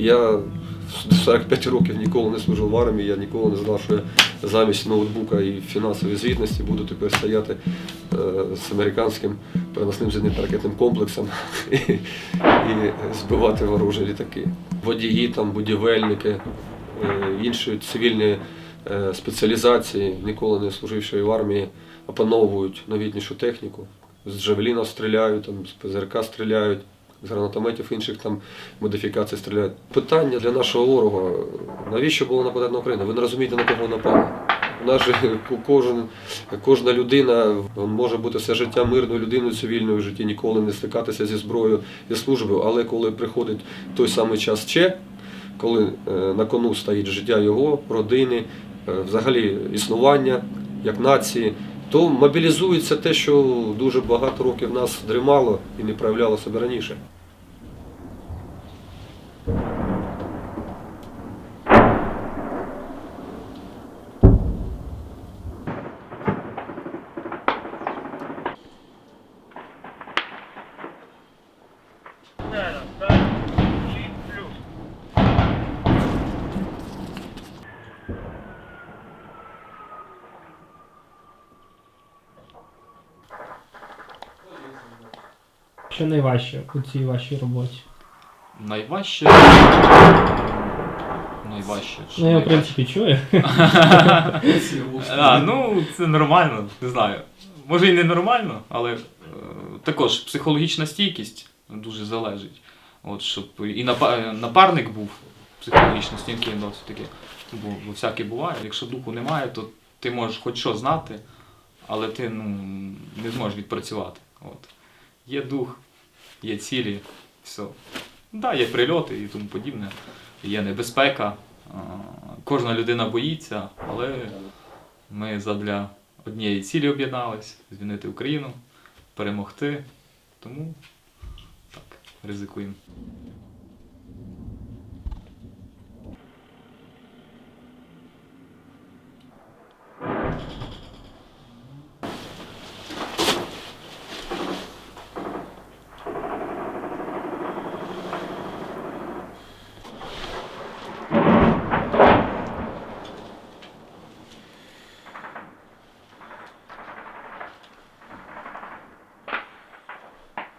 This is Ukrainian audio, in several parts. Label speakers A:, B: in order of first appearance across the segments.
A: Я до 45 років ніколи не служив в армії, я ніколи не знав, що я замість ноутбука і фінансової звітності буду тепер стояти е, з американським переносним зенітно-ракетним комплексом і, і збивати ворожі літаки. Водії, там, будівельники, е, інші цивільні е, спеціалізації, ніколи не служивши в армії, опановують новітнішу техніку. З джавеліна стріляють, там, з ПЗРК стріляють, з гранатометів інших там модифікацій стріляють. Питання для нашого ворога, навіщо було нападати на Україну? Ви не розумієте, на кого напали. У нас же кожен, кожна людина може бути все життя мирною людиною цивільною в житті, ніколи не стикатися зі зброєю і службою. Але коли приходить той самий час ще, коли е, на кону стоїть життя його, родини, е, взагалі існування як нації, то мобілізується те, що дуже багато років нас дрімало і не проявляло себе раніше.
B: Що найважче у цій вашій роботі?
C: Найважче. Найважче.
B: Ну, я в
C: найважче?
B: принципі чую.
C: А, ну, це нормально, не знаю. Може і не нормально, але е, також психологічна стійкість дуже залежить. От, щоб і напа- напарник був психологічно стійкий досить таки. Бо, бо всяке буває. Якщо духу немає, то ти можеш хоч що знати, але ти ну, не зможеш відпрацювати. От. Є дух, є цілі, все. Да, є прильоти і тому подібне, є небезпека. Кожна людина боїться, але ми задля однієї цілі об'єднались звільнити Україну, перемогти. Тому так, ризикуємо.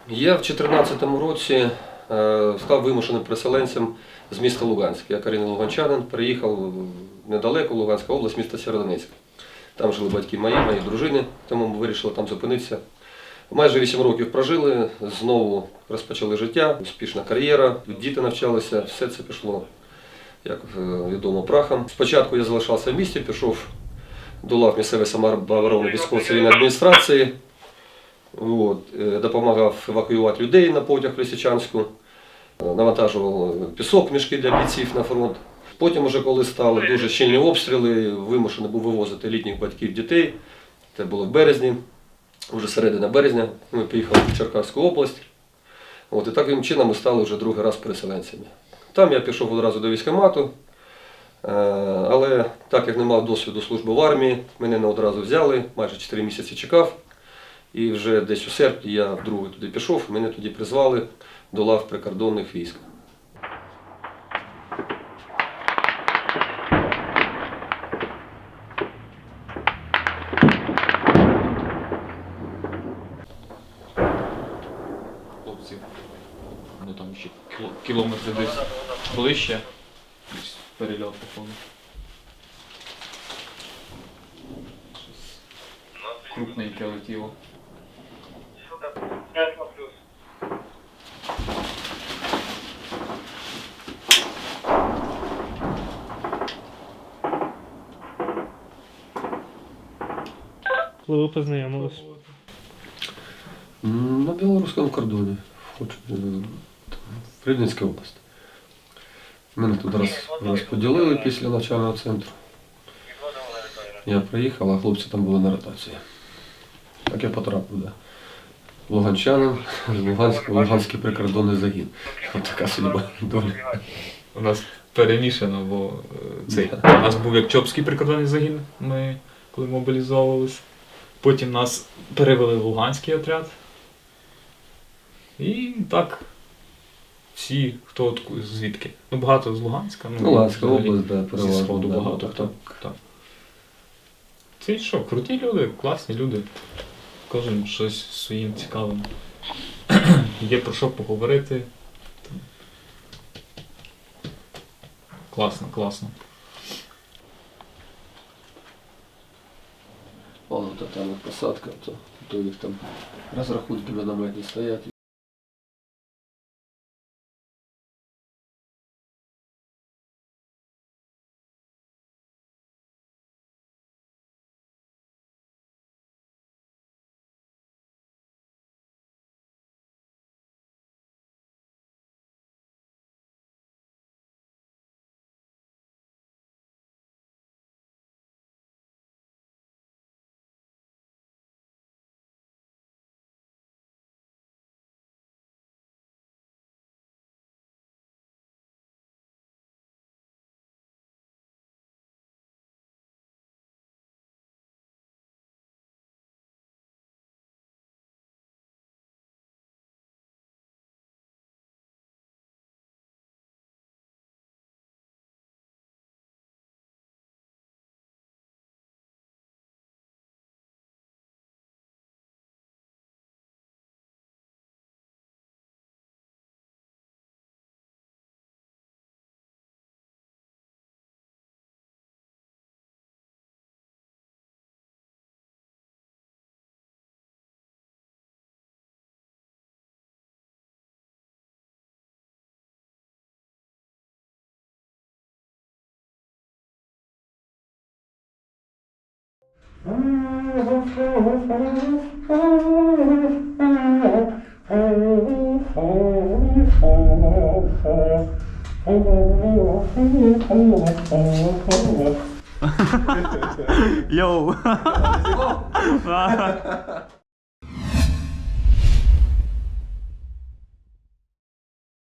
A: Я в 2014 році е, став вимушеним переселенцем з міста Луганськ. Я корінний луганчанин, приїхав недалеко, Луганська область, місто Сєродонецьк. Там жили батьки мої, мої дружини, тому ми вирішили там зупинитися. Майже 8 років прожили, знову розпочали життя, успішна кар'єра, діти навчалися, все це пішло, як е, відомо, прахом. Спочатку я залишався в місті, пішов до лав місцевої самооборони військово-цивільної адміністрації. От, е, допомагав евакуювати людей на потяг в Лисичанську, е, навантажував пісок мішки для бійців на фронт. Потім, уже коли стали дуже щільні обстріли, вимушений був вивозити літніх батьків дітей. Це було в березні, вже середина березня. Ми поїхали в Черкаську область. От, і таким чином ми стали вже другий раз переселенцями. Там я пішов одразу до військкомату, е, але так як не мав досвіду служби в армії, мене не одразу взяли, майже 4 місяці чекав. І вже десь у серпні я вдруге туди пішов, мене тоді призвали до лав прикордонних військ.
C: Хлопці, ну там ще кілометри десь ближче. Перельот походу. Крупненьке летіло.
B: Коли ви познайомились?
A: На білоруському кордоні, е, в Рівненській області. Мене тут роз, розподілили після навчального центру. Я приїхав, а хлопці там були на ротації. Так я потрапив, да. Луганчанин, Луганськ, Луганський прикордонний загін. От така судьба доля.
C: У нас перемішано, бо е, цей. У нас був як Чопський прикордонний загін, ми коли мобілізовувались. Потім нас перевели в Луганський отряд. І так, всі хто звідки? Ну, багато з Луганська. Ну,
A: Луганська
C: взагалі
A: область, да,
C: Зі. Сходу
A: да,
C: багато
A: так,
C: хто. Так. Це що, круті люди, класні люди. Кожен щось своїм цікавим. Є про що поговорити. Класно, класно.
A: То там посадка, то, то їх там розрахунки мінометні стоять.
C: Yo.